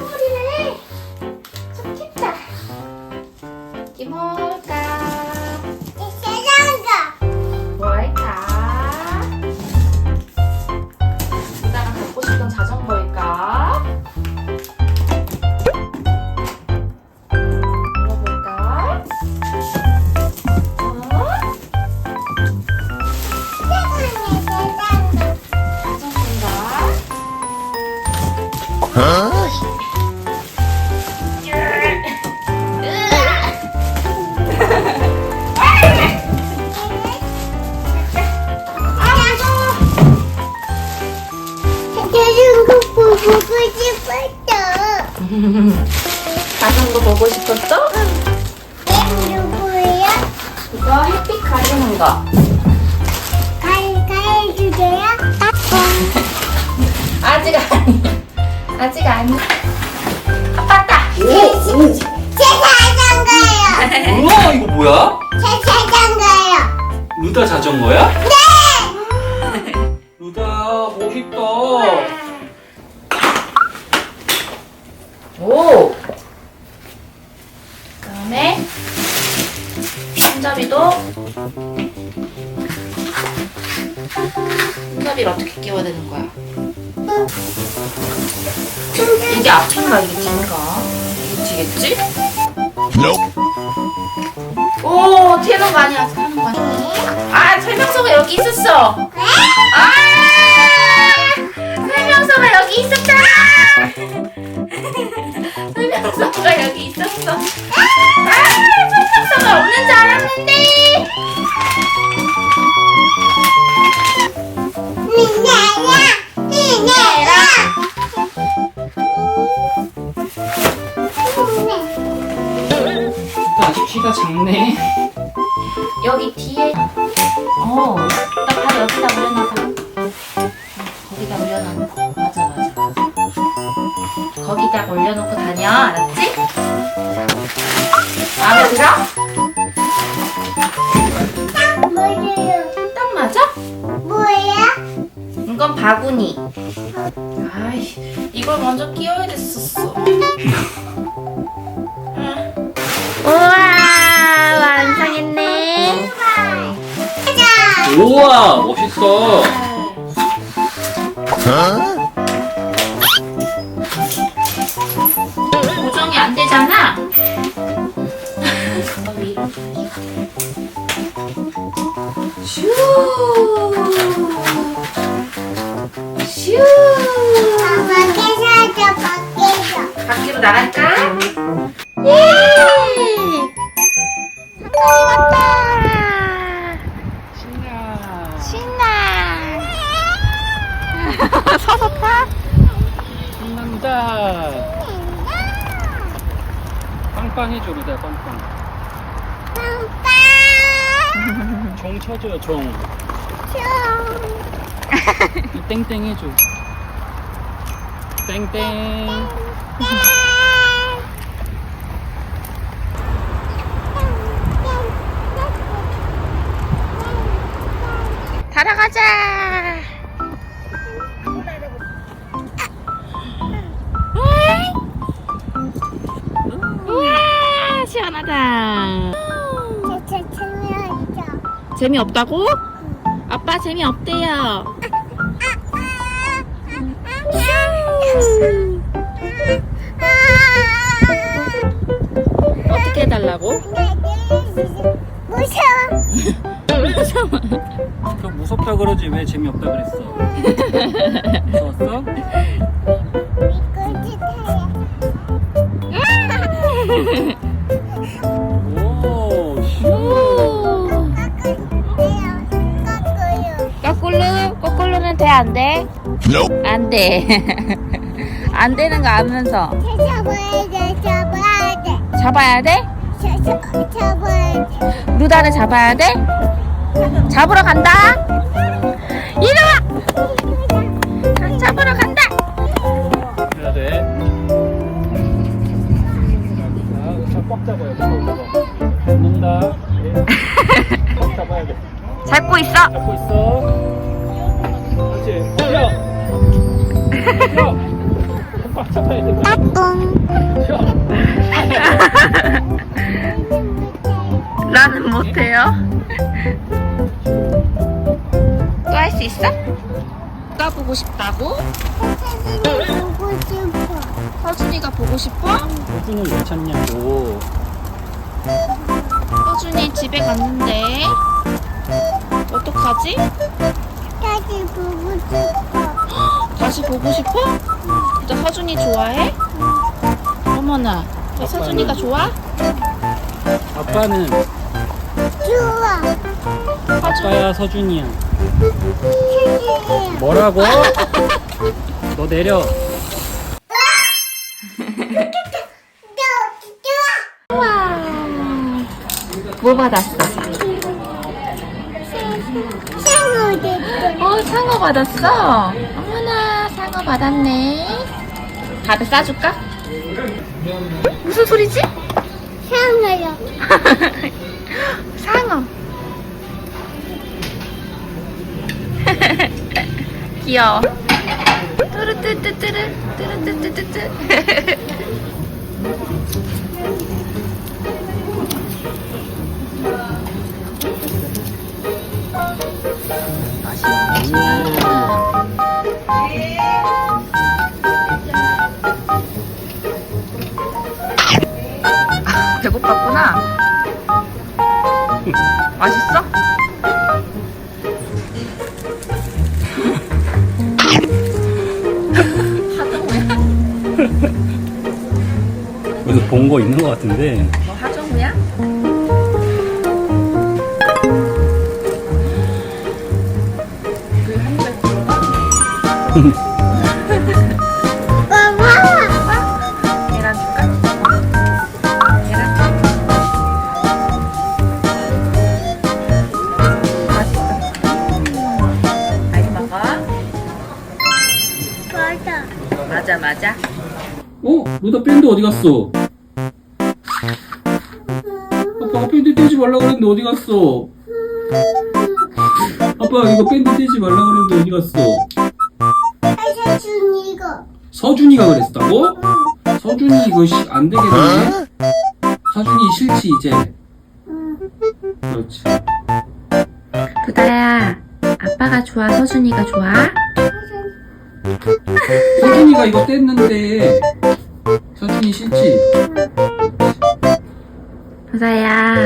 무사 선물이네. 좋겠다. 이게 아직 아니. 아빠다. 우와 이거 뭐야? 루다 자전거야? 네! 루다 멋있다. 오. 그다음에 손잡이도 손잡이를 어떻게 끼워야 되는 거야? 이게 앞인가 이게 뒤인가? 이게 뒤겠지? 오거 아니야 하는 거 아니야? 아 설명서가 여기 있었어. 아 설명서가 여기 있었다. 설명서가 여기 있었어. 아 설명서가 없는 줄 알았는데. 키가 작네. 여기 뒤에 어, 나 바로 여기다 올려놔봐. 거기다 올려놔. 맞아, 맞아, 맞아. 거기다 올려놓고 다녀, 알았지? 마음에 들어? 딱 맞아? 이건 바구니. 아이, 이걸 먼저 끼워야 됐었어. 우와 멋있어. 고 땡땡 해줘. 땡땡. 달아가자. 우와, 시원하다. 재미없다고? 아빠 재미없대요. 어떻게 해달라고? 무서워. 그 무섭다 그러지 왜 재미없다 그랬어? 무서웠어? 오, 씨. 오. 거꾸로? 거꾸로는 돼, 안 돼? 안 돼. 안 되는 거 알면서. 잡아야 돼, 잡아야 돼. 잡아야 돼? 자- 잡아야 돼. 루다를 잡아야 돼? 잡으러 간다? 이리 와! 잡으러 간다! 해야 돼. 꽉 잡아야 돼. 꽉 잡아. 잡는다. 예. 꽉 잡아야 돼. 잡고 있어. 잡고 있어. 그렇지. 뛰어. 뛰어. 나는 못해요. 또 할 수 있어? 누가 보고 싶다고? 보고 싶어. 서준이가 보고 싶어? 호준을 왜 찾냐고. 서준이 집에 갔는데 어떡하지? 다시 보고 싶어. 다시 보고 싶어? 너 서준이 좋아해? 어머나, 너 서준이가 좋아? 아빠는 좋아. 아빠야 서준이야. 뭐라고? 너 내려. 뭐 받았어? 됐어. 어, 상어 받았어? 받았네. 밥에 싸줄까? 무슨 소리지? 상어요. 상어. 귀여워. 뚜루뚜뚜뚜루, 뚜루뚜뚜뚜뚜. 배고팠구나. 맛있어? 어디서 본 거 있는 거 같은데. 너 하정우야? 그한 입 루다 밴드 어디 갔어? 아빠가 밴드 떼지 말라 그랬는데 어디 갔어? 아빠 이거 밴드 떼지 말라 그랬는데 어디 갔어? 사준 이거. 서준이가 그랬다고? 서준이 이거 시, 안 되겠네? 서준이 싫지 이제 그렇지 두다야, 아빠가 좋아, 서준이가 좋아? 서준이가 이거 뗐는데 싫지? 두다야,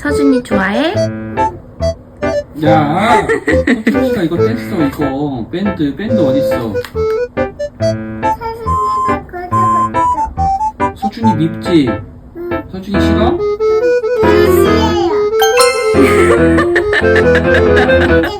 서준이 좋아해? 야 서준이가 이거 뗐어 이거 밴드 밴드 어딨어 가져갔어. 서준이 밉지? 응. 서준이 싫어? 싫어요.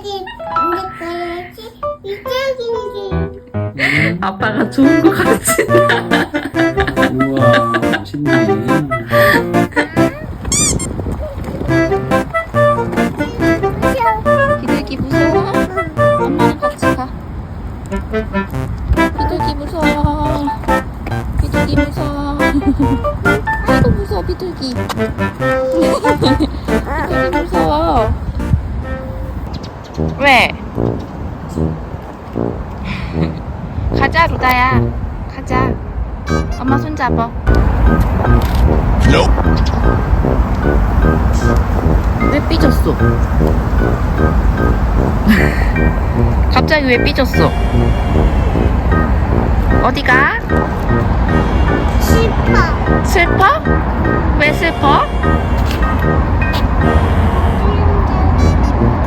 비둘기 무서워. 비둘기 무서워. 아이고 무서워 비둘기. 비둘기 무서워. 왜? 가자 루다야. 가자. 엄마 손 잡아. 왜 삐졌어? 갑자기 왜 삐졌어? 어디가? 싶어. 슬퍼? 왜 슬퍼?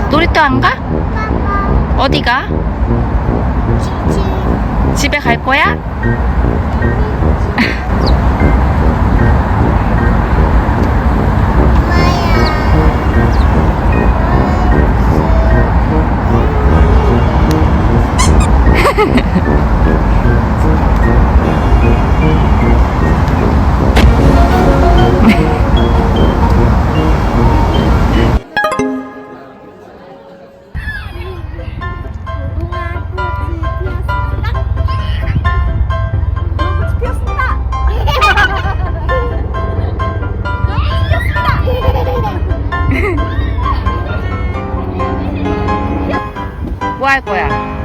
놀이터 안 가? 어디가? 집에 갈 거야? 뭐 할 거야?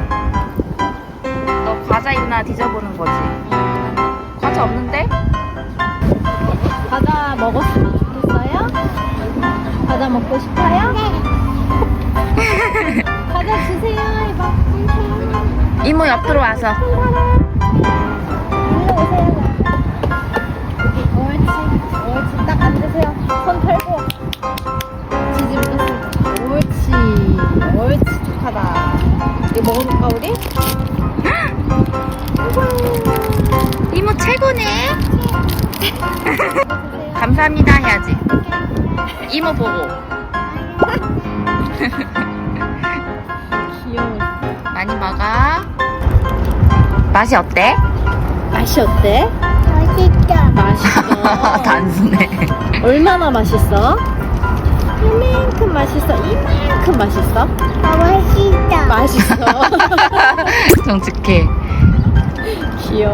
과자 있나 뒤져보는 거지. 과자 없는데? 과자 먹었으면 좋겠어요? 과자 먹고 싶어요? 네. 과자 주세요, 이봐. 이모 옆으로 와서. 손 털고 지지면 옳지 옳지 촉하다 이거 먹어볼까, 우리? 이모 최고네. 감사합니다 해야지. 이모 보고. 귀여워. 많이 먹어. 맛이 어때? 맛이 어때? 맛있다. 맛있어. 단순해. 얼마나 맛있어? 이만큼 맛있어. 이만큼 맛있어? 아, 맛있다. 맛있어. 정직해. 귀여워.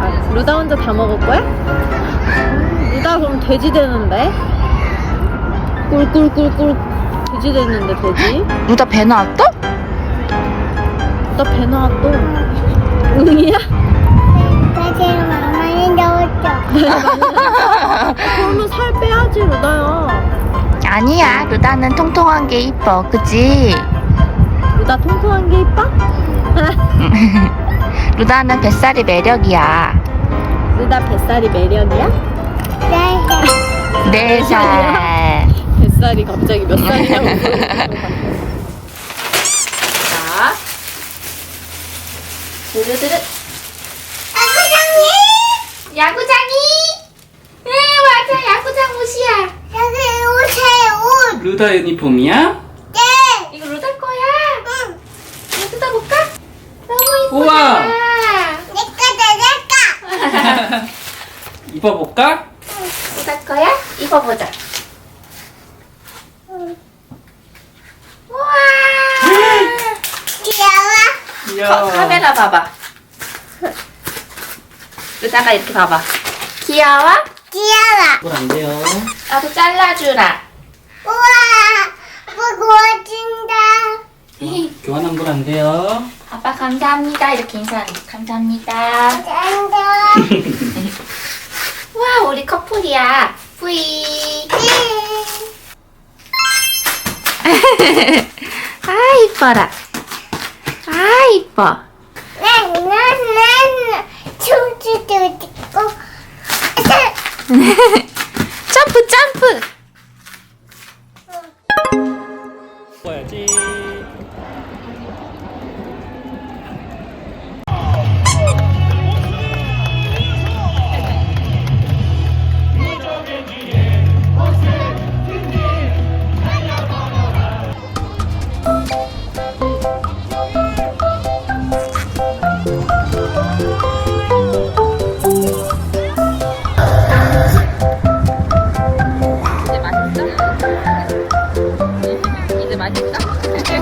아, 루다 혼자 다 먹을 거야? 음, 루다 그럼 돼지 되는데? 꿀꿀꿀꿀 돼지 됐는데 돼지? 루다 배 나왔어? 나배 나왔어. 응이야? 가지를 많이 넣었죠. 그러면 살 빼야지 루다야. 아니야. 루다는 통통한 게 이뻐. 그치? 루다 통통한 게 이뻐? 루다는 뱃살이 매력이야. 루다 뱃살이 매력이야? 네. 네 살. 뱃살이 갑자기 몇 살이냐고 물어보는 거 자. 두루두루. 사장님! 야구장이! 네, 맞아. 야구장 옷이야. 여기 오세요, 옷. 루다 유니폼이야? 네. 이거 루다 거야. 응. 이거 뜯어볼까? 너무 이쁘다. 우와. 내 거다, 내 거. 입어볼까? 루다 거야? 입어보자. 우와. 귀여워. 귀여워. 어, 카메라 봐봐. 루다가 이렇게 봐봐. 귀여워? 귀여워. 뭘안 돼요? 나도 잘라주라. 우와. 뭐 구워진다. 교환한 걸안 돼요? 아빠 감사합니다. 이렇게 인사하는 거. 감사합니다. 짠다. 와, 우리 커플이야. 뿌이. 아, 이뻐라. 아, 이뻐. 나나나 춤추도 찍고. 점프, 점프.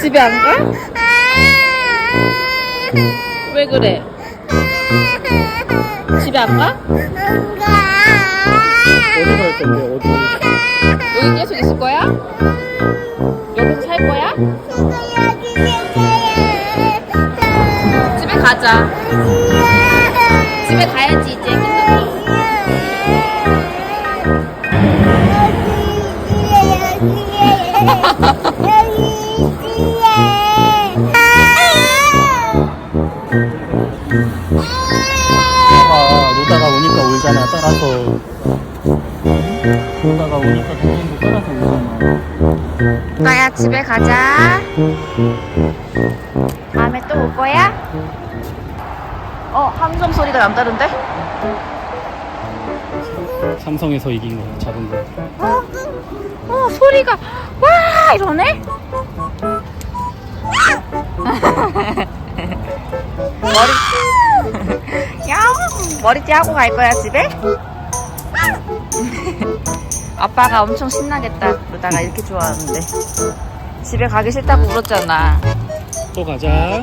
집에 안 가? 왜 그래? 집에 안 가? 어디 갈 건데, 어디? 여기 계속 있을 거야? 여기서 살 거야? 집에 가자. 집에 가야지 이제 끝나고. 아, 집에 가자. 다음에 또 올 거야? 어, 함성 소리가 남다른데? 삼성에서 이긴 거, 작은 거. 어, 소리가 와 이러네? 머리. 야, 머리띠 하고 갈 거야, 집에? 아빠가 엄청 신나겠다. 그러다가 이렇게 좋아하는데. 집에 가기 싫다고 울었잖아. 또 가자.